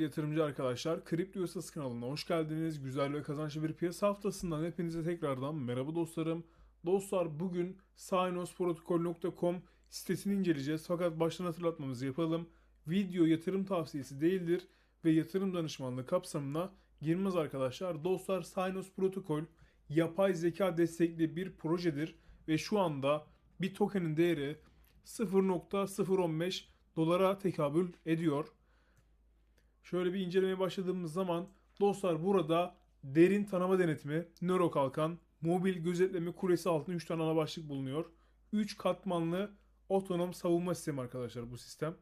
yatırımcı arkadaşlar. Kripto Yasası kanalına hoş geldiniz. Güzel ve kazançlı bir piyasa haftasından hepinize tekrardan merhaba dostlarım. Dostlar bugün synosprotocol.com sitesini inceleyeceğiz. Fakat baştan hatırlatmamızı yapalım. Video yatırım tavsiyesi değildir ve yatırım danışmanlığı kapsamına girmez arkadaşlar. Dostlar Synos Protokol yapay zeka destekli bir projedir ve şu anda bir tokenin değeri 0.015 dolara tekabül ediyor. Şöyle bir incelemeye başladığımız zaman dostlar burada derin tanıma denetimi, nöro kalkan, mobil gözetleme kulesi altında 3 tane ana başlık bulunuyor. 3 katmanlı otonom savunma sistemi arkadaşlar bu sistem.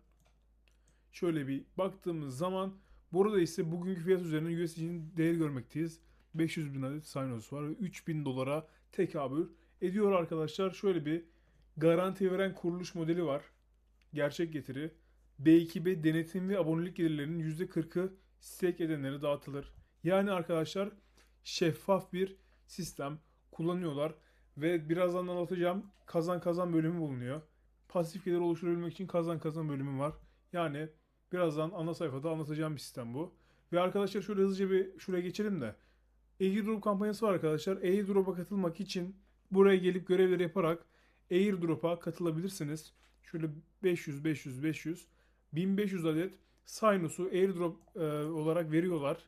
Şöyle bir baktığımız zaman burada ise bugünkü fiyat üzerinden USDC'nin değeri görmekteyiz. 500 bin adet Synos var ve 3000 dolara tekabül ediyor arkadaşlar. Şöyle bir garanti veren kuruluş modeli var. Gerçek getiri. B2B denetim ve abonelik gelirlerinin %40'ı stake edenlere dağıtılır. Yani arkadaşlar şeffaf bir sistem kullanıyorlar ve birazdan anlatacağım kazan kazan bölümü bulunuyor. Pasif gelir oluşturabilmek için kazan kazan bölümü var. Yani birazdan ana sayfada anlatacağım bir sistem bu. Ve arkadaşlar şöyle hızlıca bir şuraya geçelim de. Airdrop kampanyası var arkadaşlar. Airdrop'a katılmak için buraya gelip görevleri yaparak Airdrop'a katılabilirsiniz. Şöyle 500 500 500 1500 adet Sinus'u airdrop e, olarak veriyorlar.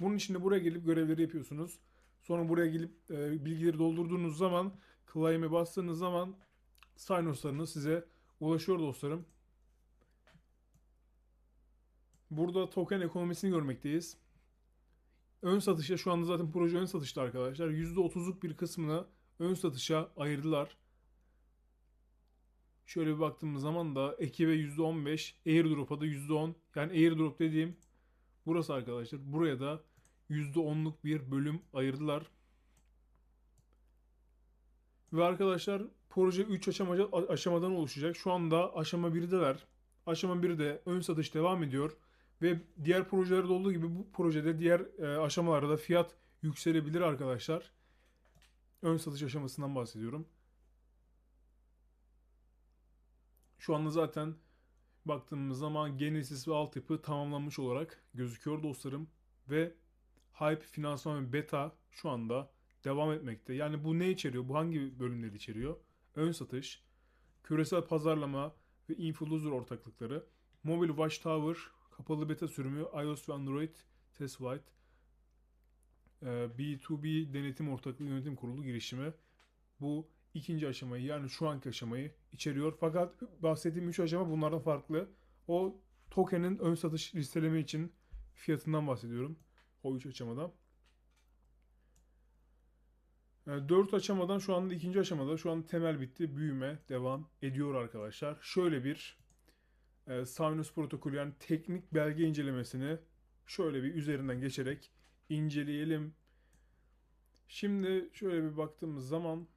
Bunun için de buraya gelip görevleri yapıyorsunuz. Sonra buraya gelip e, bilgileri doldurduğunuz zaman claim'e bastığınız zaman Sinus'larınız size ulaşıyor dostlarım. Burada token ekonomisini görmekteyiz. Ön satışa şu anda zaten proje ön satışta arkadaşlar. %30'luk bir kısmını ön satışa ayırdılar. Şöyle bir baktığımız zaman da ekibe %15, airdrop'a da %10. Yani airdrop dediğim burası arkadaşlar. Buraya da %10'luk bir bölüm ayırdılar. Ve arkadaşlar proje 3 aşama, aşamadan oluşacak. Şu anda aşama 1'deler. Aşama 1'de ön satış devam ediyor. Ve diğer projelerde olduğu gibi bu projede diğer e, aşamalarda da fiyat yükselebilir arkadaşlar. Ön satış aşamasından bahsediyorum. Şu anda zaten baktığımız zaman Genesis ve altyapı tamamlanmış olarak gözüküyor dostlarım. Ve Hype, finansman ve beta şu anda devam etmekte. Yani bu ne içeriyor? Bu hangi bölümleri içeriyor? Ön satış, küresel pazarlama ve influencer ortaklıkları, Mobile Watchtower, kapalı beta sürümü, iOS ve Android test flight, B2B denetim ortaklığı yönetim kurulu girişimi. Bu ikinci aşamayı yani şu anki aşamayı içeriyor. Fakat bahsettiğim üç aşama bunlardan farklı. O token'in ön satış listeleme için fiyatından bahsediyorum. O üç aşamada. Yani 4 aşamadan şu anda ikinci aşamada şu an temel bitti. Büyüme devam ediyor arkadaşlar. Şöyle bir e, Sinus protokolü yani teknik belge incelemesini şöyle bir üzerinden geçerek inceleyelim. Şimdi şöyle bir baktığımız zaman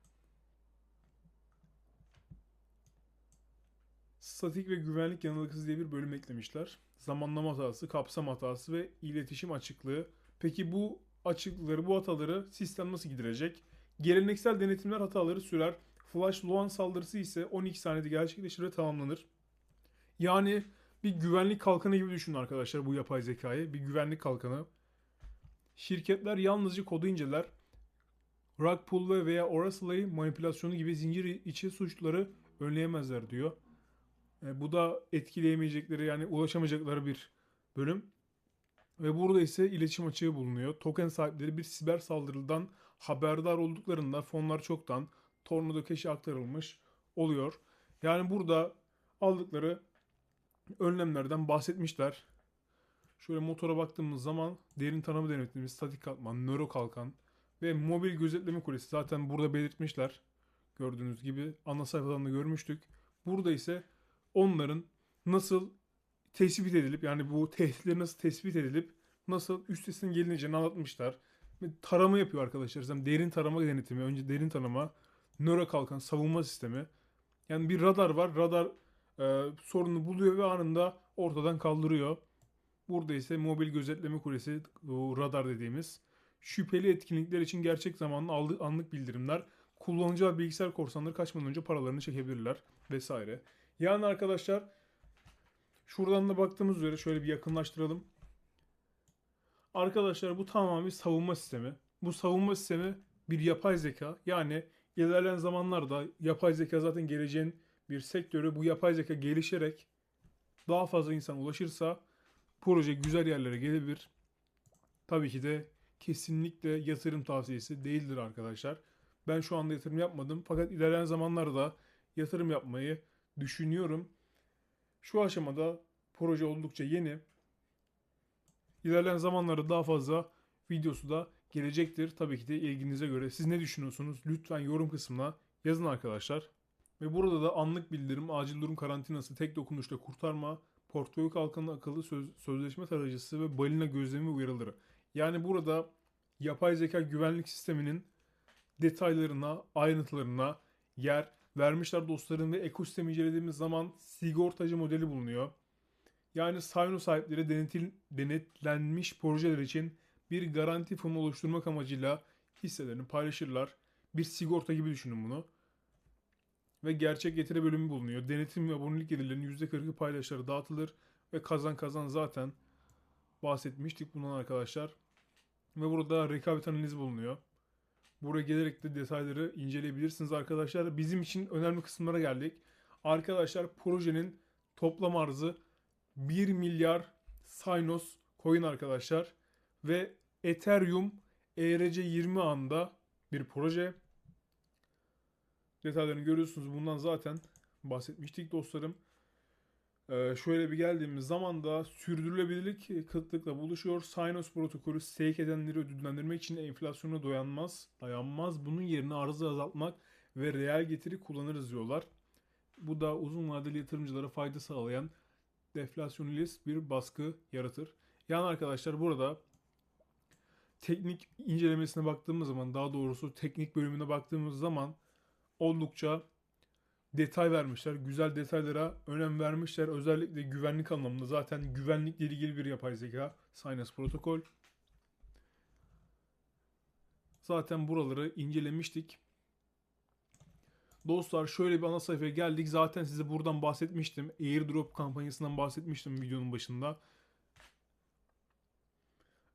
statik ve güvenlik yanılgısı diye bir bölüm eklemişler. Zamanlama hatası, kapsam hatası ve iletişim açıklığı. Peki bu açıklıkları, bu hataları sistem nasıl giderecek? Geleneksel denetimler hataları sürer. Flash Loan saldırısı ise 12 saniyede gerçekleşir ve tamamlanır. Yani bir güvenlik kalkanı gibi düşünün arkadaşlar bu yapay zekayı. Bir güvenlik kalkanı. Şirketler yalnızca kodu inceler. Rug pull veya Oracle'ı manipülasyonu gibi zincir içi suçları önleyemezler diyor. E, bu da etkileyemeyecekleri yani ulaşamayacakları bir bölüm. Ve burada ise iletişim açığı bulunuyor. Token sahipleri bir siber saldırıdan haberdar olduklarında fonlar çoktan Tornado Cash'e aktarılmış oluyor. Yani burada aldıkları önlemlerden bahsetmişler. Şöyle motora baktığımız zaman derin tanımı denetimiz, statik katman, nöro kalkan ve mobil gözetleme kulesi zaten burada belirtmişler. Gördüğünüz gibi ana sayfadan da görmüştük. Burada ise onların nasıl tespit edilip yani bu tehditleri nasıl tespit edilip nasıl üstesinden gelineceğini anlatmışlar. Ve tarama yapıyor arkadaşlar. Yani derin tarama denetimi. Önce derin tanıma, nöro kalkan, savunma sistemi. Yani bir radar var. Radar e, sorunu buluyor ve anında ortadan kaldırıyor. Burada ise mobil gözetleme kulesi, o radar dediğimiz. Şüpheli etkinlikler için gerçek zamanlı aldı, anlık bildirimler. Kullanıcılar bilgisayar korsanları kaçmadan önce paralarını çekebilirler vesaire. Yani arkadaşlar şuradan da baktığımız üzere şöyle bir yakınlaştıralım. Arkadaşlar bu tamamen bir savunma sistemi. Bu savunma sistemi bir yapay zeka. Yani ilerleyen zamanlarda yapay zeka zaten geleceğin bir sektörü. Bu yapay zeka gelişerek daha fazla insan ulaşırsa proje güzel yerlere gelebilir. Tabii ki de kesinlikle yatırım tavsiyesi değildir arkadaşlar. Ben şu anda yatırım yapmadım fakat ilerleyen zamanlarda yatırım yapmayı düşünüyorum. Şu aşamada proje oldukça yeni. İlerleyen zamanlarda daha fazla videosu da gelecektir. Tabii ki de ilginize göre. Siz ne düşünüyorsunuz? Lütfen yorum kısmına yazın arkadaşlar. Ve burada da anlık bildirim, acil durum karantinası, tek dokunuşla kurtarma, portföy kalkanı akıllı söz- sözleşme tarayıcısı ve balina gözlemi uyarıları. Yani burada yapay zeka güvenlik sisteminin detaylarına, ayrıntılarına yer vermişler dostlarım ve ekosistemi incelediğimiz zaman sigortacı modeli bulunuyor. Yani Sino sahipleri denetil, denetlenmiş projeler için bir garanti fonu oluşturmak amacıyla hisselerini paylaşırlar. Bir sigorta gibi düşünün bunu. Ve gerçek getiri bölümü bulunuyor. Denetim ve abonelik gelirlerinin %40'ı paylaşılara dağıtılır ve kazan kazan zaten bahsetmiştik bundan arkadaşlar. Ve burada rekabet analizi bulunuyor. Buraya gelerek de detayları inceleyebilirsiniz arkadaşlar. Bizim için önemli kısımlara geldik. Arkadaşlar projenin toplam arzı 1 milyar Synos coin arkadaşlar. Ve Ethereum ERC20 anda bir proje. Detaylarını görüyorsunuz. Bundan zaten bahsetmiştik dostlarım. Ee, şöyle bir geldiğimiz zaman da sürdürülebilirlik kıtlıkla buluşuyor. Synos protokolü stake edenleri ödüllendirmek için enflasyona dayanmaz, dayanmaz. Bunun yerine arzı azaltmak ve reel getiri kullanırız diyorlar. Bu da uzun vadeli yatırımcılara fayda sağlayan deflasyonist bir baskı yaratır. Yani arkadaşlar burada teknik incelemesine baktığımız zaman daha doğrusu teknik bölümüne baktığımız zaman oldukça detay vermişler. Güzel detaylara önem vermişler. Özellikle güvenlik anlamında zaten güvenlikle ilgili bir yapay zeka. Sinus protokol. Zaten buraları incelemiştik. Dostlar şöyle bir ana sayfaya geldik. Zaten size buradan bahsetmiştim. Airdrop kampanyasından bahsetmiştim videonun başında.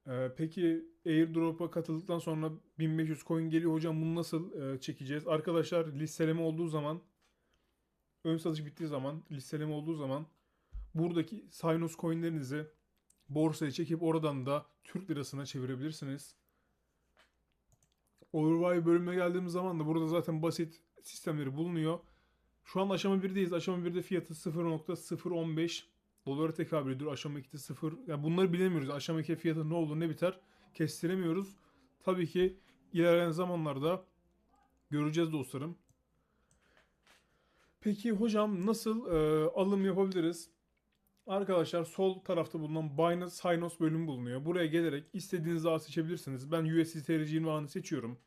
Ee, peki airdrop'a katıldıktan sonra 1500 coin geliyor hocam bunu nasıl e, çekeceğiz? Arkadaşlar listeleme olduğu zaman ön satış bittiği zaman listeleme olduğu zaman buradaki Synos coinlerinizi borsaya çekip oradan da Türk lirasına çevirebilirsiniz. Overbuy bölümüne geldiğimiz zaman da burada zaten basit sistemleri bulunuyor. Şu an aşama 1'deyiz. Aşama 1'de fiyatı 0.015 dolara tekabül ediyor. Aşama 2'de 0. Yani bunları bilemiyoruz. Aşama 2 fiyatı ne olur ne biter kestiremiyoruz. Tabii ki ilerleyen zamanlarda göreceğiz dostlarım. Peki hocam nasıl e, alım yapabiliriz? Arkadaşlar sol tarafta bulunan Binance Synos bölümü bulunuyor. Buraya gelerek istediğiniz ağı seçebilirsiniz. Ben USD TRC ağını seçiyorum.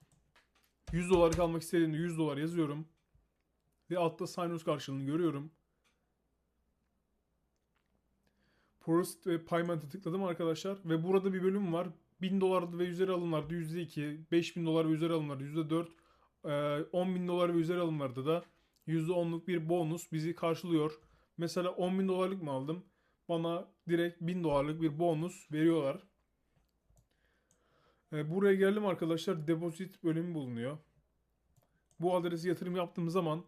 100 dolar almak istediğimde 100 dolar yazıyorum. Ve altta Synos karşılığını görüyorum. Prost ve Payment'e tıkladım arkadaşlar. Ve burada bir bölüm var. 1000 dolar ve üzeri alımlarda %2, 5000 dolar ve üzeri alımlarda %4, 10 bin dolar ve üzeri alımlarda da %10'luk bir bonus bizi karşılıyor. Mesela 10 bin dolarlık mı aldım? Bana direkt 1000 dolarlık bir bonus veriyorlar. E, buraya geldim arkadaşlar. Deposit bölümü bulunuyor. Bu adresi yatırım yaptığım zaman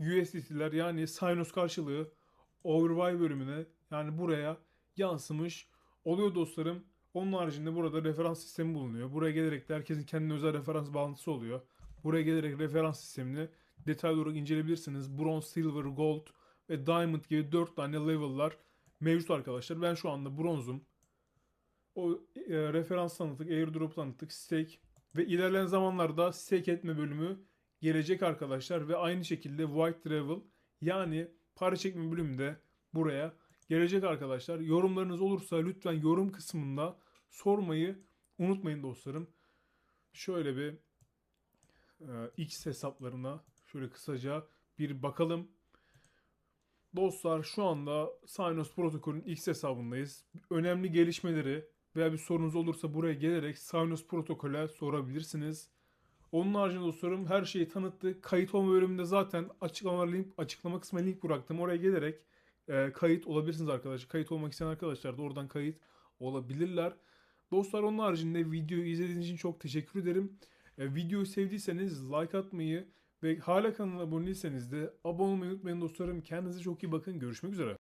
USDT'ler yani Synos karşılığı Overbuy bölümüne yani buraya yansımış oluyor dostlarım. Onun haricinde burada referans sistemi bulunuyor. Buraya gelerek de herkesin kendine özel referans bağlantısı oluyor. Buraya gelerek referans sistemini detaylı olarak inceleyebilirsiniz. Bronze, Silver, Gold ve Diamond gibi 4 tane level'lar mevcut arkadaşlar. Ben şu anda bronzum. O e, referans tanıttık, airdrop tanıttık, stake ve ilerleyen zamanlarda stake etme bölümü gelecek arkadaşlar ve aynı şekilde white travel yani para çekme bölümü de buraya gelecek arkadaşlar. Yorumlarınız olursa lütfen yorum kısmında sormayı unutmayın dostlarım. Şöyle bir e, X hesaplarına şöyle kısaca bir bakalım. Dostlar şu anda Synos protokolün X hesabındayız. Önemli gelişmeleri veya bir sorunuz olursa buraya gelerek Synos protokole sorabilirsiniz. Onun haricinde dostlarım her şeyi tanıttı. Kayıt olma bölümünde zaten açıklama, link, açıklama kısmına link bıraktım. Oraya gelerek e, kayıt olabilirsiniz arkadaşlar. Kayıt olmak isteyen arkadaşlar da oradan kayıt olabilirler. Dostlar onun haricinde videoyu izlediğiniz için çok teşekkür ederim. E, videoyu sevdiyseniz like atmayı ve hala kanala abone değilseniz de abone olmayı unutmayın dostlarım. Kendinize çok iyi bakın. Görüşmek üzere.